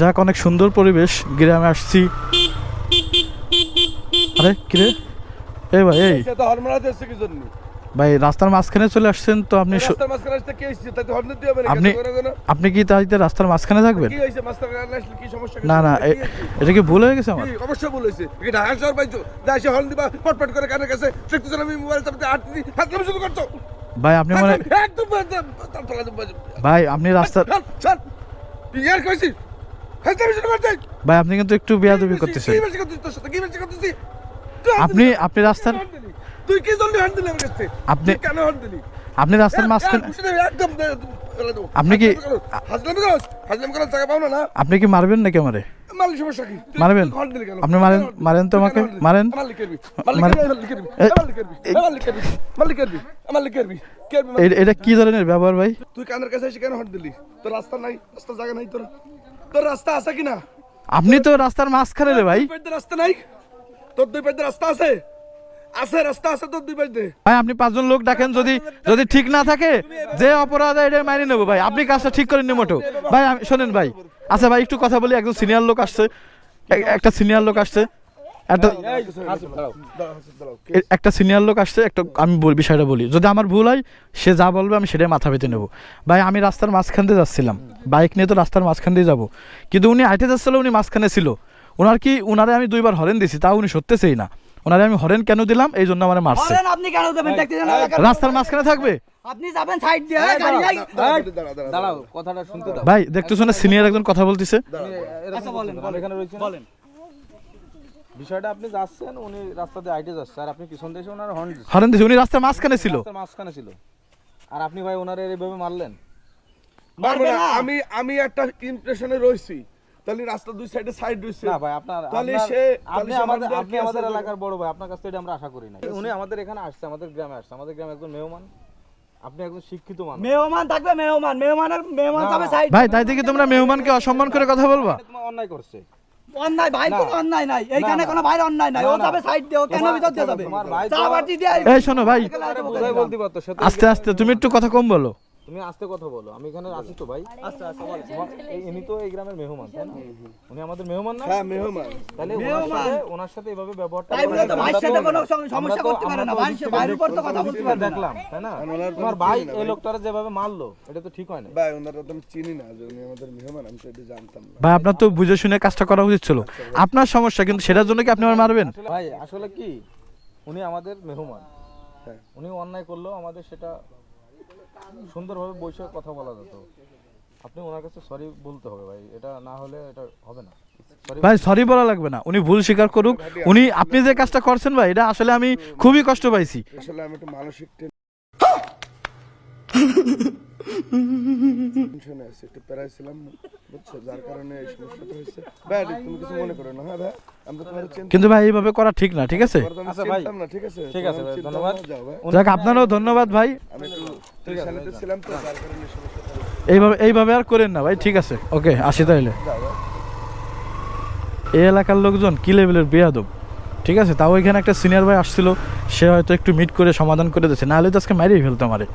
যাক, অনেক সুন্দর পরিবেশ। গ্রামে আসছি। আরে কিরে এই ভাই এই। ভাই, রাস্তার মাঝখানে চলে আসছেন তো আপনি আপনি আপনি কি তাইতে রাস্তার মাঝখানে থাকবেন? না না এটা কি ভুল হয়ে গেছে আমার? অবশ্যই বলেছে কি ঢাকা শহর যা এসে হর্ন দিবা করে কানের কাছে আমি মোবাইল চাপতে হাত শুরু করছ ভাই আপনি মানে একদম ভাই আপনি তুই ইয়ার করছিস ভাই আপনি কিন্তু একটু বেয়াদবি করতেছেন। আপনি আপনি রাস্তার তুই কি জন্য হর্ন দিলি আমার কাছে? আপনি- কেন হর্ন দিলি? আপনি রাস্তার মাঝখানে একদম আপনি কি- হাজলাম করো হাজলাম করো জায়গা পাও না। আপনি কি মারবেন নাকি আমারে? মারলি সমস্যা কি? মারবেন? আপনি মারেন-? মারেন তো আমাকে, কেন মারেন। এটা কি ধরনের ব্যবহার ভাই? তুই কানের কাছে এসে কেন হর্ন দিলি? তোর রাস্তা নাই রাস্তা জায়গা নাই তোর। তোর রাস্তা আছে আপনি তো রাস্তার মাঝখানে রে ভাই। রাস্তা নাই? তোর দুই পাশে রাস্তা আছে? আছে রাস্তা আছে তোর দুই পাশে ভাই আপনি পাঁচজন লোক ডাকেন যদি যদি ঠিক না থাকে যে অপরাধ এটা মারি নেব ভাই। আপনি কাজটা ঠিক করেন মোটো ভাই শোনেন ভাই। আচ্ছা ভাই একটু কথা বলি একজন সিনিয়র লোক আসছে। একটা সিনিয়র লোক আসছে। একটা একটা সিনিয়র লোক আসছে একটা আমি বল- বিষয়টা বলি। যদি আমার ভুল হয় সে যা বলবে আমি সেটাই মাথা পেতে নেব। ভাই আমি রাস্তার মাঝখান দিয়ে যাচ্ছিলাম। বাইক নিয়ে তো রাস্তার মাঝখান দিয়ে যাব। কিন্তু উনি আইটে যাচ্ছিল উনি মাঝখানে ছিল। ওনার কি ওনারে আমি দুইবার হরেন দিছি তা উনি সত্যছেই না। ওনারে আমি হরেন কেন দিলাম? এই জন্য আমার মারছে। আপনি কেন দেবেন? রাস্তার মাঝখানে থাকবে? আপনি যাবেন সাইড দিয়ে গাড়ি গাড়ি দাঁড়া দাঁড়া দাঁড়াও কথাটা শুনতে দাও। ভাই দেখতে শুনে সিনিয়র একজন কথা বলতেছে? আচ্ছা বলেন এখানে রয়েছি বলেন। বিষয়টা আপনি যাচ্ছেন উনি রাস্তা দিয়ে আইটে যাচ্ছে আর আপনি পিছন দিয়ে ওনার হর্ন দিচ্ছেন। দিছে উনি রাস্তার মাঝখানে ছিল। রাস্তার মাঝখানে ছিল। আর আপনি ভাই ওনার এইভাবে মারলেন? আমি আমি একটা ইমপ্রেশনে রইছি তাহলে রাস্তা দুই সাইডে সাইড রইছে না ভাই আপনার তাহলে সে- আপনি আমাদের আপনি আমাদের এলাকার বড় ভাই আপনার কাছ থেকে এটা আমরা আশা করি না উনি আমাদের এখানে আসছে আমাদের গ্রামে আসছে আমাদের গ্রামে একজন মেহমান। আপনি একজন শিক্ষিত মানুষ। মেহমান থাকবে মেহমান। মেহমানের মেহমান যাবে সাইড। ভাই তাই থেকে তোমরা মেহমানকে অসম্মান করে কথা বলবা? তোমার অন্যায় করছে। অন্যায় ভাই কোনো অন্যায় নাই। এইখানে কোনো ভাই অন্যায় নাই। ও। যাবে সাইড দিয়ে ও কেন ভিতর দিয়ে যাবে? চা বাটি দিয়ে এই শোনো ভাই। আস্তে আস্তে তুমি একটু কথা কম বলো। তুমি আস্তে কথা বলো আমি এখানে আছি তো ভাই। আচ্ছা আচ্ছা ইনি তো এই গ্রামের মেহমান তাই না? উনি আমাদের মেহমান না? হ্যাঁ মেহমান। তাহলে ওনার সাথে ওনার সাথে এভাবে ব্যবহারটা তাই বলে তো ভাইয়ের সাথে কোনো সমস্যা করতে পারে না। ভাইয়ের উপর তো কথা বলতে পারবে না। দেখলাম তাই না? তোমার ভাই এই লোকটারে যেভাবে মারলো এটা তো ঠিক হয় না। ভাই ওনারা তো আমি চিনি না যে উনি আমাদের মেহমান আমি তো এটা জানতাম না। ভাই আপনার তো বুঝে শুনে কাজটা করা উচিত ছিল। আপনার সমস্যা কিন্তু সেটার জন্য কি আপনি আমার মারবেন? ভাই আসলে কি? উনি আমাদের মেহমান। হ্যাঁ। উনি অন্যায় করলেও আমাদের সেটা সুন্দরভাবে বসে কথা বলা যেত। আপনি ওনার কাছে সরি বলতে হবে ভাই এটা না হলে এটা হবে না। ভাই সরি বলা লাগবে না। উনি ভুল স্বীকার করুক। উনি আপনি যে কাজটা করছেন ভাই এটা আসলে আমি খুবই কষ্ট পাইছি। আসলে আমি একটু মানসিক টেনশনে আছি একটু প্যারায় ছিলাম বুঝছ? যার কারণে এই সমস্যাটা হয়েছে। ভাই তুমি কিছু মনে করো না হ্যাঁ ভাই? আমরা তোমার কিন্তু ভাই এইভাবে করা ঠিক না ঠিক আছে? আচ্ছা ভাই। না ঠিক আছে? ঠিক আছে ভাই, ধন্যবাদ। ভাবনা যাও ভাই। যাক আপনারও ধন্যবাদ ভাই। আমি একটু টেনশনে ছিলাম তো যার কারণে সমস্যাটা এইভাবে এইভাবে আর করেন না ভাই ঠিক আছে। ওকে আসি তাহলে। এই এলাকার লোকজন কি লেভেলের বেয়াদব? ঠিক আছে তাও এখানে একটা সিনিয়র ভাই আসছিল সে হয়তো একটু মিট করে সমাধান করে দিয়েছে নাহলে তো আজকে মারিয়ে ফেলতো আমারে।